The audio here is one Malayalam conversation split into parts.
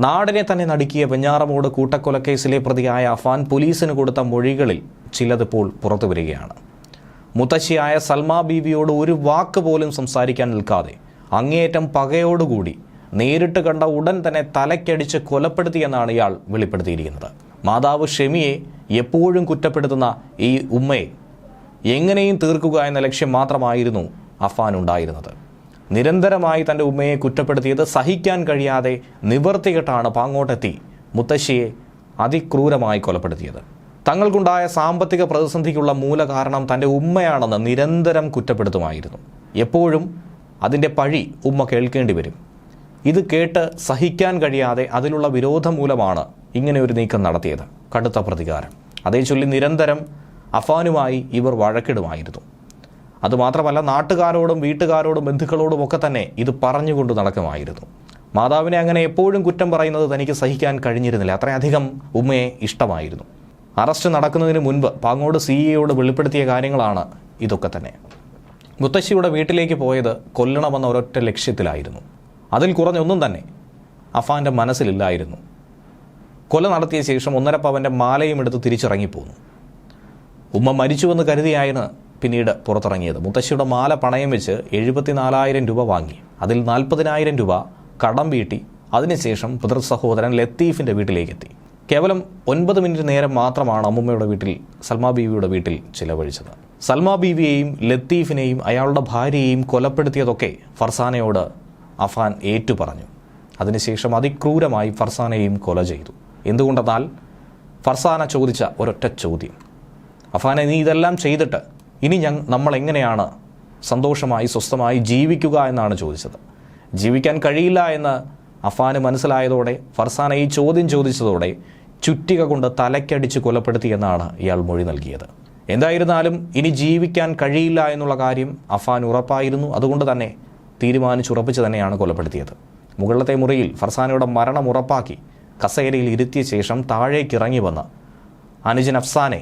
നാടിനെ തന്നെ നടുക്കിയ വെഞ്ഞാറമൂട് കൂട്ടക്കൊലക്കേസിലെ പ്രതിയായ അഫാൻ പോലീസിന് കൊടുത്ത മൊഴികളിൽ ചിലതിപ്പോൾ പുറത്തു വരികയാണ് മുത്തശ്ശിയായ സൽമാ ബീവിയോട് ഒരു വാക്ക് പോലും സംസാരിക്കാൻ നിൽക്കാതെ അങ്ങേയറ്റം പകയോടുകൂടി നേരിട്ട് കണ്ട ഉടൻ തന്നെ തലക്കടിച്ച് കൊലപ്പെടുത്തിയെന്നാണ് ഇയാൾ വെളിപ്പെടുത്തിയിരിക്കുന്നത്. മാതാവ് ഷെമിയെ എപ്പോഴും കുറ്റപ്പെടുത്തുന്ന ഈ ഉമ്മയെ എങ്ങനെയും തീർക്കുക എന്ന ലക്ഷ്യം മാത്രമായിരുന്നു അഫാൻ ഉണ്ടായിരുന്നത്. നിരന്തരമായി തന്റെ ഉമ്മയെ കുറ്റപ്പെടുത്തിയത് സഹിക്കാൻ കഴിയാതെ നിവർത്തികെട്ടാണ് പാങ്ങോട്ടെത്തി മുത്തശ്ശിയെ അതിക്രൂരമായി കൊലപ്പെടുത്തിയത്. തങ്ങൾക്കുണ്ടായ സാമ്പത്തിക പ്രതിസന്ധിക്കുള്ള മൂല കാരണം തന്റെ ഉമ്മയാണെന്ന് നിരന്തരം കുറ്റപ്പെടുത്തുമായിരുന്നു. എപ്പോഴും അതിന്റെ പഴി ഉമ്മ കേൾക്കേണ്ടി വരും. ഇത് കേട്ട് സഹിക്കാൻ കഴിയാതെ അതിലുള്ള വിരോധം മൂലമാണ് ഇങ്ങനെ ഒരു നീക്കം നടത്തിയത്. കടുത്ത പ്രതികാരം. അതേ ചൊല്ലി നിരന്തരം അഫാനുമായി ഇവർ വഴക്കിടുമായിരുന്നു. അതുമാത്രമല്ല നാട്ടുകാരോടും വീട്ടുകാരോടും ബന്ധുക്കളോടും ഒക്കെ തന്നെ ഇത് പറഞ്ഞുകൊണ്ട് നടക്കുമായിരുന്നു. മാതാവിനെ അങ്ങനെ എപ്പോഴും കുറ്റം പറയുന്നത് തനിക്ക് സഹിക്കാൻ കഴിഞ്ഞിരുന്നില്ല. അത്രയധികം ഉമ്മയെ ഇഷ്ടമായിരുന്നു. അറസ്റ്റ് നടക്കുന്നതിന് മുൻപ് പാങ്ങോട് സി എയോട് വെളിപ്പെടുത്തിയ കാര്യങ്ങളാണ് ഇതൊക്കെ തന്നെ. മുത്തശ്ശിയുടെ വീട്ടിലേക്ക് പോയത് കൊല്ലണമെന്ന ഒരൊറ്റ ലക്ഷ്യത്തിലായിരുന്നു. അതിൽ കുറഞ്ഞൊന്നും തന്നെ അഫാന്റെ മനസ്സിലില്ലായിരുന്നു. കൊല നടത്തിയ ശേഷം ഒന്നര പവന്റെ മാലയും എടുത്ത് തിരിച്ചിറങ്ങിപ്പോന്നു. ഉമ്മ മരിച്ചുവെന്ന് കരുതിയായിരുന്നു പിന്നീട് പുറത്തിറങ്ങിയത്. മുത്തശ്ശിയുടെ മാല പണയം വെച്ച് എഴുപത്തിനാലായിരം രൂപ വാങ്ങി. അതിൽ നാൽപ്പതിനായിരം രൂപ കടം വീട്ടി. അതിനുശേഷം പിതൃ സഹോദരൻ ലത്തീഫിന്റെ വീട്ടിലേക്കെത്തി. കേവലം ഒൻപത് മിനിറ്റ് നേരം മാത്രമാണ് അമ്മുമ്മയുടെ വീട്ടിൽ സൽമാ ബീവിയുടെ വീട്ടിൽ ചിലവഴിച്ചത്. സൽമാ ബീവിയെയും ലത്തീഫിനെയും അയാളുടെ ഭാര്യയെയും കൊലപ്പെടുത്തിയതൊക്കെ ഫർസാനയോട് അഫാൻ ഏറ്റുപറഞ്ഞു. അതിനുശേഷം അതിക്രൂരമായി ഫർസാനയെയും കൊല ചെയ്തു. എന്തുകൊണ്ടെന്നാൽ ഫർസാന ചോദിച്ച ഒരൊറ്റ ചോദ്യം. അഫാനെ നീ ഇതെല്ലാം ചെയ്തിട്ട് ഇനി ഞ നമ്മൾ എങ്ങനെയാണ് സന്തോഷമായി സ്വസ്ഥമായി ജീവിക്കുക എന്നാണ് ചോദിച്ചത്. ജീവിക്കാൻ കഴിയില്ല എന്ന് അഫാന് മനസ്സിലായതോടെ ഫർസാന ഈ ചോദ്യം ചോദിച്ചതോടെ ചുറ്റിക കൊണ്ട് തലക്കടിച്ച് കൊലപ്പെടുത്തി എന്നാണ് ഇയാൾ മൊഴി നൽകിയത്. എന്തായിരുന്നാലും ഇനി ജീവിക്കാൻ കഴിയില്ല എന്നുള്ള കാര്യം അഫാൻ ഉറപ്പായിരുന്നു. അതുകൊണ്ട് തന്നെ തീരുമാനിച്ചുറപ്പിച്ച് തന്നെയാണ് കൊലപ്പെടുത്തിയത്. മുകളിലത്തെ മുറിയിൽ ഫർസാനയുടെ മരണം ഉറപ്പാക്കി കസേരയിൽ ഇരുത്തിയ ശേഷം താഴേക്കിറങ്ങി വന്ന് അനുജൻ അഫ്സാനെ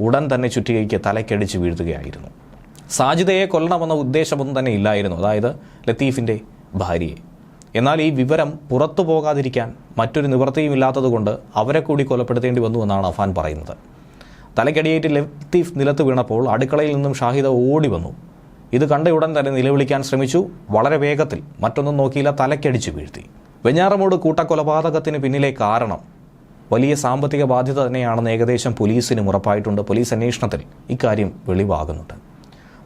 ഉടൻ തന്നെ ചുറ്റികയ്ക്ക് തലക്കടിച്ച് വീഴ്ത്തുകയായിരുന്നു. സാജിദയെ കൊല്ലണമെന്ന ഉദ്ദേശമൊന്നും തന്നെ ഇല്ലായിരുന്നു അതായത് ലത്തീഫിന്റെ ഭാര്യയെ. എന്നാൽ ഈ വിവരം പുറത്തു പോകാതിരിക്കാൻ മറ്റൊരു നിവൃത്തിയും ഇല്ലാത്തതുകൊണ്ട് അവരെ കൂടി കൊലപ്പെടുത്തേണ്ടി വന്നു എന്നാണ് അഫാൻ പറയുന്നത്. തലക്കടിയേറ്റ് ലത്തീഫ് നിലത്ത് വീണപ്പോൾ അടുക്കളയിൽ നിന്നും ഷാഹിദ ഓടി വന്നു. ഇത് കണ്ട ഉടൻ തന്നെ നിലവിളിക്കാൻ ശ്രമിച്ചു. വളരെ വേഗത്തിൽ മറ്റൊന്നും നോക്കിയില്ല തലക്കടിച്ച് വീഴ്ത്തി. വെഞ്ഞാറമോട് കൂട്ടക്കൊലപാതകത്തിന് പിന്നിലെ കാരണം വലിയ സാമ്പത്തിക ബാധ്യത തന്നെയാണെന്ന് ഏകദേശം പോലീസിനും ഉറപ്പായിട്ടുണ്ട്. പോലീസ് അന്വേഷണത്തിൽ ഇക്കാര്യം വെളിവാകുന്നുണ്ട്.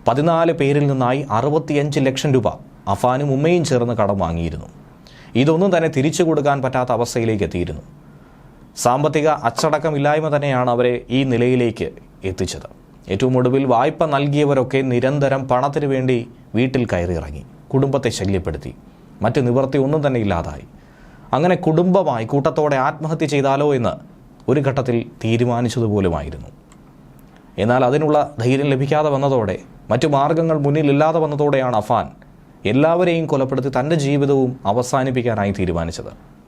പതിനാല് പേരിൽ നിന്നായി അറുപത്തിയഞ്ച് ലക്ഷം രൂപ അഫാനും ഉമ്മയും ചേർന്ന് കടം വാങ്ങിയിരുന്നു. ഇതൊന്നും തന്നെ തിരിച്ചു കൊടുക്കാൻ പറ്റാത്ത അവസ്ഥയിലേക്ക് എത്തിയിരുന്നു. സാമ്പത്തിക അച്ചടക്കമില്ലായ്മ തന്നെയാണ് അവരെ ഈ നിലയിലേക്ക് എത്തിച്ചത്. ഏറ്റവും ഒടുവിൽ വായ്പ നൽകിയവരൊക്കെ നിരന്തരം പണത്തിന് വേണ്ടി വീട്ടിൽ കയറിയിറങ്ങി കുടുംബത്തെ ശല്യപ്പെടുത്തി. മറ്റ് നിവൃത്തി ഒന്നും തന്നെ ഇല്ലാതായി. അങ്ങനെ കുടുംബമായി കൂട്ടത്തോടെ ആത്മഹത്യ ചെയ്താലോ എന്ന് ഒരു ഘട്ടത്തിൽ തീരുമാനിച്ചതുപോലുമായിരുന്നു. എന്നാൽ അതിനുള്ള ധൈര്യം ലഭിക്കാതെ വന്നതോടെ മറ്റു മാർഗങ്ങൾ മുന്നിലില്ലാതെ വന്നതോടെയാണ് അഫാൻ എല്ലാവരെയും കൊലപ്പെടുത്തി തന്റെ ജീവിതവും അവസാനിപ്പിക്കാനായി തീരുമാനിച്ചത്.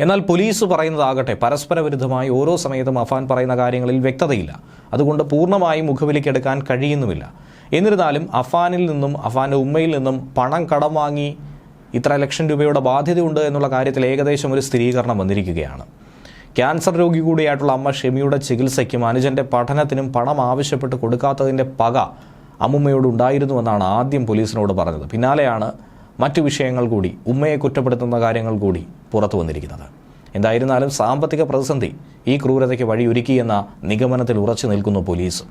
എന്നാൽ പോലീസ് പറയുന്നതാകട്ടെ പരസ്പര വിരുദ്ധമായി ഓരോ സമയത്തും അഫാൻ പറയുന്ന കാര്യങ്ങളിൽ വ്യക്തതയില്ല. അതുകൊണ്ട് പൂർണമായും മുഖവിലേക്കെടുക്കാൻ കഴിയുന്നുമില്ല. എന്നിരുന്നാലും അഫാനിൽ നിന്നും അഫാന്റെ ഉമ്മയിൽ നിന്നും പണം കടം വാങ്ങി ഇത്ര ലക്ഷം രൂപയുടെ ബാധ്യതയുണ്ട് എന്നുള്ള കാര്യത്തിൽ ഏകദേശം ഒരു സ്ഥിരീകരണം വന്നിരിക്കുകയാണ്. ക്യാൻസർ രോഗി കൂടിയായിട്ടുള്ള അമ്മ ഷെമിയുടെ ചികിത്സയ്ക്കും അനുജന്റെ പഠനത്തിനും പണം ആവശ്യപ്പെട്ട് കൊടുക്കാത്തതിന്റെ പക അമ്മുമ്മയോട് ഉണ്ടായിരുന്നുവെന്നാണ് ആദ്യം പോലീസിനോട് പറഞ്ഞത്. പിന്നാലെയാണ് മറ്റു വിഷയങ്ങൾ കൂടി ഉമ്മയെ കുറ്റപ്പെടുത്തുന്ന കാര്യങ്ങൾ കൂടി പുറത്തു വന്നിരിക്കുന്നത്. എന്തായിരുന്നാലും സാമ്പത്തിക പ്രതിസന്ധി ഈ ക്രൂരതയ്ക്ക് വഴിയൊരുക്കിയെന്ന നിഗമനത്തിൽ ഉറച്ചു നിൽക്കുന്നു പോലീസ്.